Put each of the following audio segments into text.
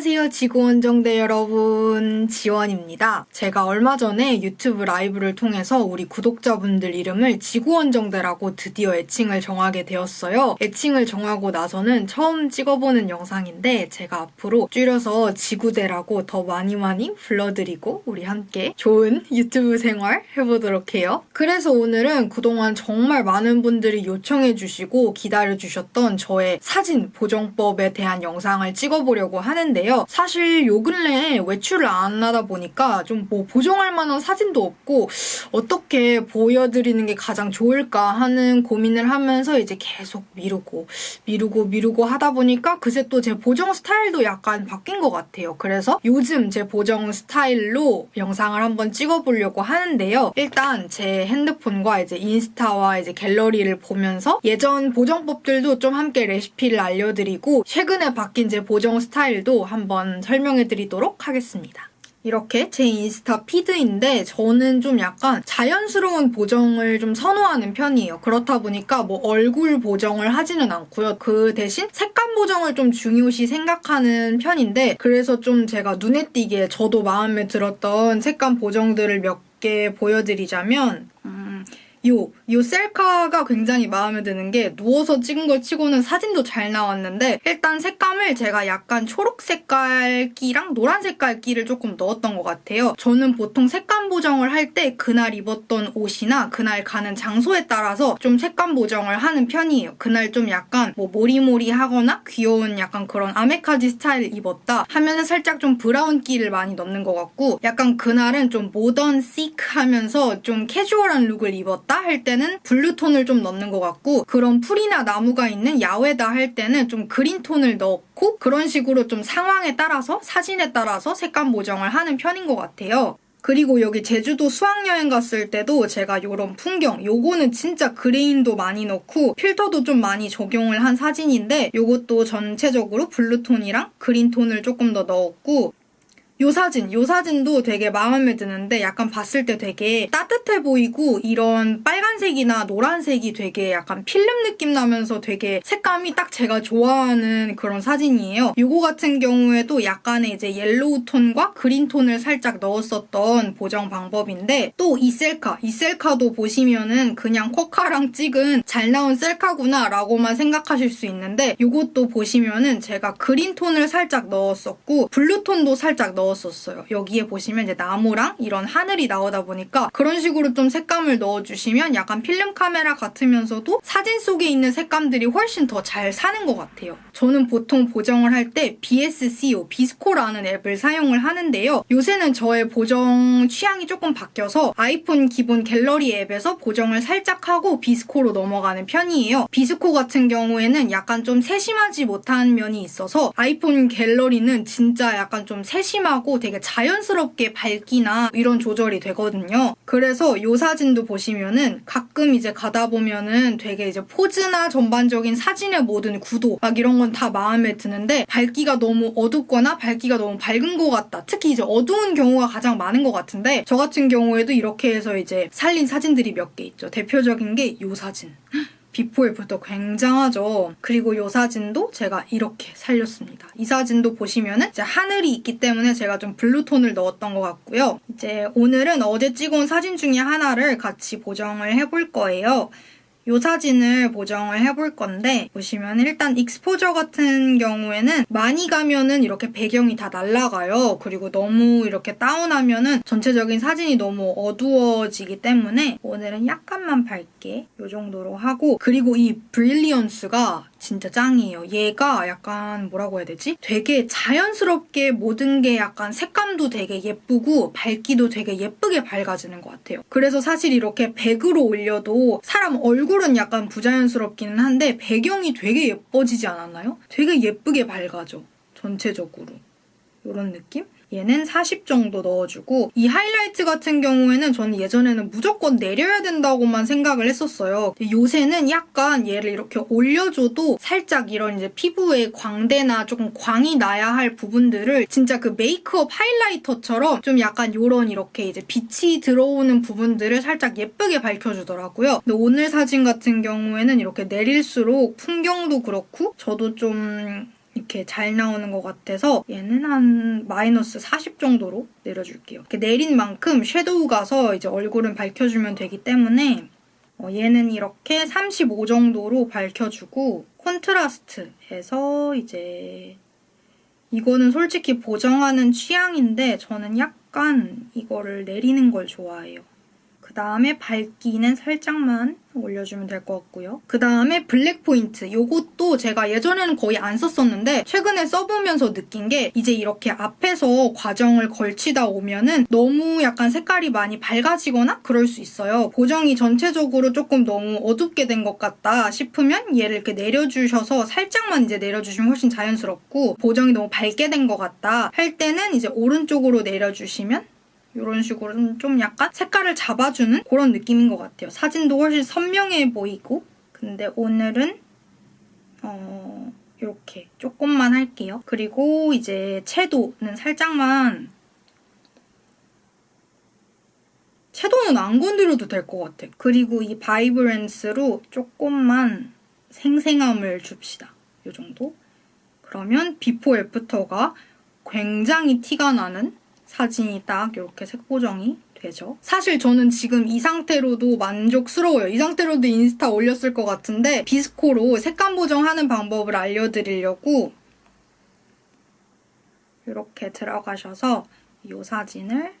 안녕하세요, 지구원정대 여러분. 지원입니다. 제가 얼마 전에 유튜브 라이브를 통해서 우리 구독자분들 이름을 지구원정대라고 드디어 애칭을 정하게 되었어요. 애칭을 정하고 나서는 처음 찍어보는 영상인데 제가 앞으로 줄여서 지구대라고 더 많이 많이 불러드리고 우리 함께 좋은 유튜브 생활 해보도록 해요. 그래서 오늘은 그동안 정말 많은 분들이 요청해주시고 기다려주셨던 저의 사진 보정법에 대한 영상을 찍어보려고 하는데요. 사실 요 근래에 외출을 안 하다 보니까 좀 뭐 보정할 만한 사진도 없고 어떻게 보여드리는 게 가장 좋을까 하는 고민을 하면서 이제 계속 미루고 미루고 미루고 하다 보니까 그새 또 제 보정 스타일도 약간 바뀐 것 같아요. 그래서 요즘 제 보정 스타일로 영상을 한번 찍어보려고 하는데요. 일단 제 핸드폰과 이제 인스타와 이제 갤러리를 보면서 예전 보정법들도 좀 함께 레시피를 알려드리고 최근에 바뀐 제 보정 스타일도 한번 설명해 드리도록 하겠습니다. 이렇게 제 인스타 피드인데 저는 좀 약간 자연스러운 보정을 좀 선호하는 편이에요. 그렇다 보니까 뭐 얼굴 보정을 하지는 않고요. 그 대신 색감 보정을 좀 중요시 생각하는 편인데 그래서 좀 제가 눈에 띄게 저도 마음에 들었던 색감 보정들을 몇 개 보여드리자면 음, 요, 요 셀카가 굉장히 마음에 드는 게 누워서 찍은 걸 치고는 사진도 잘 나왔는데 일단 색감을 제가 약간 초록 색깔기랑 노란 색깔기를 조금 넣었던 것 같아요. 저는 보통 색감 보정을 할 때 그날 입었던 옷이나 그날 가는 장소에 따라서 좀 색감 보정을 하는 편이에요. 그날 좀 약간 뭐 모리모리 하거나 귀여운 약간 그런 아메카지 스타일 입었다 하면은 살짝 좀 브라운기를 많이 넣는 것 같고 약간 그날은 좀 모던 시크 하면서 좀 캐주얼한 룩을 입었다 할 때는 블루톤을 좀 넣는 것 같고 그런 풀이나 나무가 있는 야외다 할 때는 좀 그린톤을 넣고 그런 식으로 좀 상황에 따라서 사진에 따라서 색감 보정을 하는 편인 것 같아요. 그리고 여기 제주도 수학여행 갔을 때도 제가 이런 풍경, 요거는 진짜 그레인도 많이 넣고 필터도 좀 많이 적용을 한 사진인데 요것도 전체적으로 블루톤이랑 그린톤을 조금 더 넣었고 요 사진, 요 사진도 되게 마음에 드는데 약간 봤을 때 되게 따뜻해 보이고 이런 빨간색이나 노란색이 되게 약간 필름 느낌 나면서 되게 색감이 딱 제가 좋아하는 그런 사진이에요. 요거 같은 경우에도 약간의 이제 옐로우 톤과 그린 톤을 살짝 넣었었던 보정 방법인데 또 이 셀카, 이 셀카도 보시면은 그냥 코카랑 찍은 잘 나온 셀카구나 라고만 생각하실 수 있는데 요것도 보시면은 제가 그린 톤을 살짝 넣었었고 블루 톤도 살짝 넣었었어요. 넣었었어요. 여기에 보시면 이제 나무랑 이런 하늘이 나오다 보니까 그런 식으로 좀 색감을 넣어주시면 약간 필름 카메라 같으면서도 사진 속에 있는 색감들이 훨씬 더 잘 사는 것 같아요. 저는 보통 보정을 할 때 BSCO, 비스코라는 앱을 사용을 하는데요. 요새는 저의 보정 취향이 조금 바뀌어서 아이폰 기본 갤러리 앱에서 보정을 살짝 하고 비스코로 넘어가는 편이에요. 비스코 같은 경우에는 약간 좀 세심하지 못한 면이 있어서 아이폰 갤러리는 진짜 약간 좀 세심하고 하고 되게 자연스럽게 밝기나 이런 조절이 되거든요. 그래서 이 사진도 보시면은 가끔 이제 가다 보면은 되게 이제 포즈나 전반적인 사진의 모든 구도 막 이런 건 다 마음에 드는데 밝기가 너무 어둡거나 밝기가 너무 밝은 것 같다. 특히 이제 어두운 경우가 가장 많은 것 같은데 저 같은 경우에도 이렇게 해서 이제 살린 사진들이 몇 개 있죠. 대표적인 게이 사진. 비포 애프터 굉장하죠. 그리고 이 사진도 제가 이렇게 살렸습니다. 이 사진도 보시면은 이제 하늘이 있기 때문에 제가 좀 블루톤을 넣었던 것 같고요. 이제 오늘은 어제 찍어온 사진 중에 하나를 같이 보정을 해볼 거예요. 이 사진을 보정을 해볼 건데 보시면 일단 익스포저 같은 경우에는 많이 가면은 이렇게 배경이 다 날아가요. 그리고 너무 이렇게 다운하면은 전체적인 사진이 너무 어두워지기 때문에 오늘은 약간만 밝게 이 정도로 하고 그리고 이 브릴리언스가 진짜 짱이에요. 얘가 약간 뭐라고 해야 되지? 되게 자연스럽게 모든 게 약간 색감도 되게 예쁘고 밝기도 되게 예쁘게 밝아지는 것 같아요. 그래서 사실 이렇게 백으로 올려도 사람 얼굴은 약간 부자연스럽기는 한데 배경이 되게 예뻐지지 않았나요? 되게 예쁘게 밝아져. 전체적으로. 이런 느낌? 얘는 40 정도 넣어주고 이 하이라이트 같은 경우에는 저는 예전에는 무조건 내려야 된다고만 생각을 했었어요. 요새는 약간 얘를 이렇게 올려줘도 살짝 이런 이제 피부에 광대나 조금 광이 나야 할 부분들을 진짜 그 메이크업 하이라이터처럼 좀 약간 요런 이렇게 이제 빛이 들어오는 부분들을 살짝 예쁘게 밝혀주더라고요. 근데 오늘 사진 같은 경우에는 이렇게 내릴수록 풍경도 그렇고 저도 좀 이렇게 잘 나오는 것 같아서 얘는 한 마이너스 40 정도로 내려줄게요. 이렇게 내린 만큼 섀도우 가서 이제 얼굴은 밝혀주면 되기 때문에 어, 얘는 이렇게 35 정도로 밝혀주고 콘트라스트에서 이제 이거는 솔직히 보정하는 취향인데 저는 약간 이거를 내리는 걸 좋아해요. 그 다음에 밝기는 살짝만 올려주면 될 것 같고요. 그 다음에 블랙 포인트. 요것도 제가 예전에는 거의 안 썼었는데 최근에 써보면서 느낀 게 이제 이렇게 앞에서 과정을 걸치다 오면은 너무 약간 색깔이 많이 밝아지거나 그럴 수 있어요. 보정이 전체적으로 조금 너무 어둡게 된 것 같다 싶으면 얘를 이렇게 내려주셔서 살짝만 이제 내려주시면 훨씬 자연스럽고 보정이 너무 밝게 된 것 같다 할 때는 이제 오른쪽으로 내려주시면 이런 식으로 좀 약간 색깔을 잡아주는 그런 느낌인 것 같아요. 사진도 훨씬 선명해 보이고 근데 오늘은 어 이렇게 조금만 할게요. 그리고 이제 채도는 살짝만 채도는 안 건드려도 될 것 같아. 그리고 이 바이브런스로 조금만 생생함을 줍시다. 이 정도. 그러면 비포 애프터가 굉장히 티가 나는 사진이 딱 이렇게 색 보정이 되죠. 사실 저는 지금 이 상태로도 만족스러워요. 이 상태로도 인스타 올렸을 것 같은데 비스코로 색감 보정하는 방법을 알려드리려고 이렇게 들어가셔서 이 사진을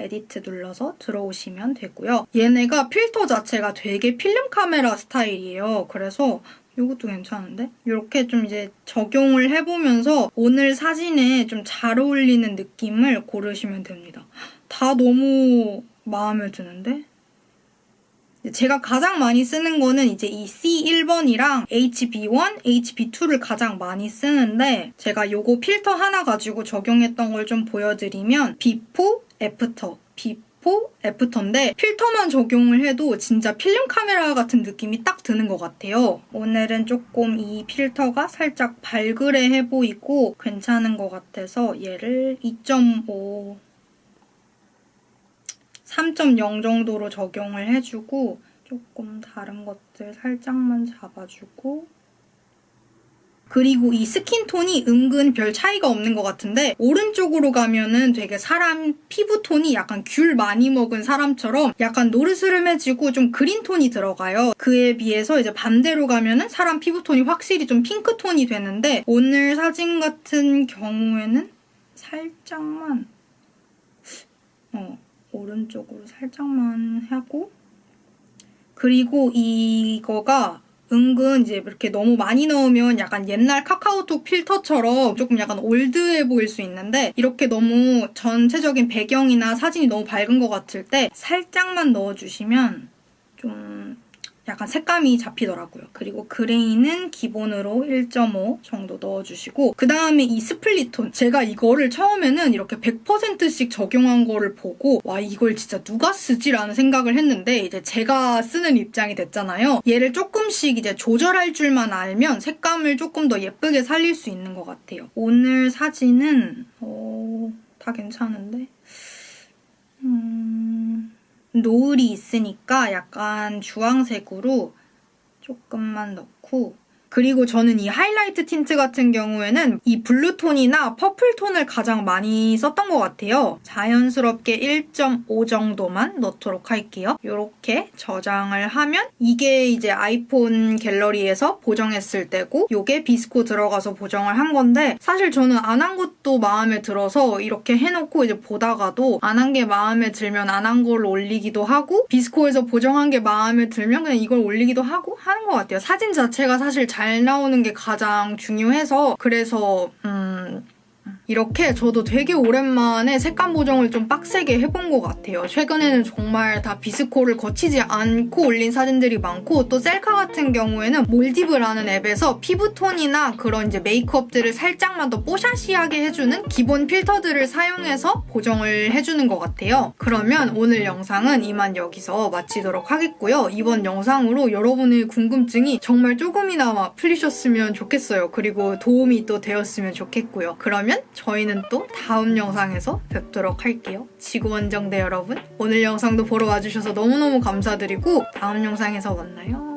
에디트 눌러서 들어오시면 되고요. 얘네가 필터 자체가 되게 필름 카메라 스타일이에요. 그래서 이것도 괜찮은데? 이렇게 좀 이제 적용을 해보면서 오늘 사진에 좀 잘 어울리는 느낌을 고르시면 됩니다. 다 너무 마음에 드는데? 제가 가장 많이 쓰는 거는 이제 이 C1번이랑 HB1, HB2를 가장 많이 쓰는데 제가 요거 필터 하나 가지고 적용했던 걸 좀 보여드리면 비포, 애프터, 비포, 애프터인데 필터만 적용을 해도 진짜 필름 카메라 같은 느낌이 딱 드는 것 같아요. 오늘은 조금 이 필터가 살짝 발그레해 보이고 괜찮은 것 같아서 얘를 2.5 3.0 정도로 적용을 해주고 조금 다른 것들 살짝만 잡아주고 그리고 이 스킨톤이 은근 별 차이가 없는 것 같은데 오른쪽으로 가면은 되게 사람 피부톤이 약간 귤 많이 먹은 사람처럼 약간 노르스름해지고 좀 그린톤이 들어가요. 그에 비해서 이제 반대로 가면은 사람 피부톤이 확실히 좀 핑크톤이 되는데 오늘 사진 같은 경우에는 살짝만 어 오른쪽으로 살짝만 하고 그리고 이거가 은근 이제 이렇게 너무 많이 넣으면 약간 옛날 카카오톡 필터처럼 조금 약간 올드해 보일 수 있는데 이렇게 너무 전체적인 배경이나 사진이 너무 밝은 것 같을 때 살짝만 넣어주시면 좀 약간 색감이 잡히더라고요. 그리고 그레이는 기본으로 1.5 정도 넣어주시고 그 다음에 이 스플릿톤 제가 이거를 처음에는 이렇게 100%씩 적용한 거를 보고 와 이걸 진짜 누가 쓰지라는 생각을 했는데 이제 제가 쓰는 입장이 됐잖아요. 얘를 조금씩 이제 조절할 줄만 알면 색감을 조금 더 예쁘게 살릴 수 있는 것 같아요. 오늘 사진은 어, 다 괜찮은데 음... 노을이 있으니까 약간 주황색으로 조금만 넣고 그리고 저는 이 하이라이트 틴트 같은 경우에는 이 블루톤이나 퍼플톤을 가장 많이 썼던 것 같아요. 자연스럽게 1.5 정도만 넣도록 할게요. 이렇게 저장을 하면 이게 이제 아이폰 갤러리에서 보정했을 때고 이게 비스코 들어가서 보정을 한 건데 사실 저는 안 한 것도 마음에 들어서 이렇게 해놓고 이제 보다가도 안 한 게 마음에 들면 안 한 걸 올리기도 하고 비스코에서 보정한 게 마음에 들면 그냥 이걸 올리기도 하고 하는 것 같아요. 사진 자체가 사실 잘 나오는 게 가장 중요해서 그래서 음 이렇게 저도 되게 오랜만에 색감 보정을 좀 빡세게 해본 것 같아요. 최근에는 정말 다 비스코를 거치지 않고 올린 사진들이 많고 또 셀카 같은 경우에는 몰디브라는 앱에서 피부톤이나 그런 이제 메이크업들을 살짝만 더 뽀샤시하게 해주는 기본 필터들을 사용해서 보정을 해주는 것 같아요. 그러면 오늘 영상은 이만 여기서 마치도록 하겠고요. 이번 영상으로 여러분의 궁금증이 정말 조금이나마 풀리셨으면 좋겠어요. 그리고 도움이 또 되었으면 좋겠고요. 그러면 저희는 또 다음 영상에서 뵙도록 할게요. 지구원정대 여러분, 오늘 영상도 보러 와주셔서 너무너무 감사드리고 다음 영상에서 만나요.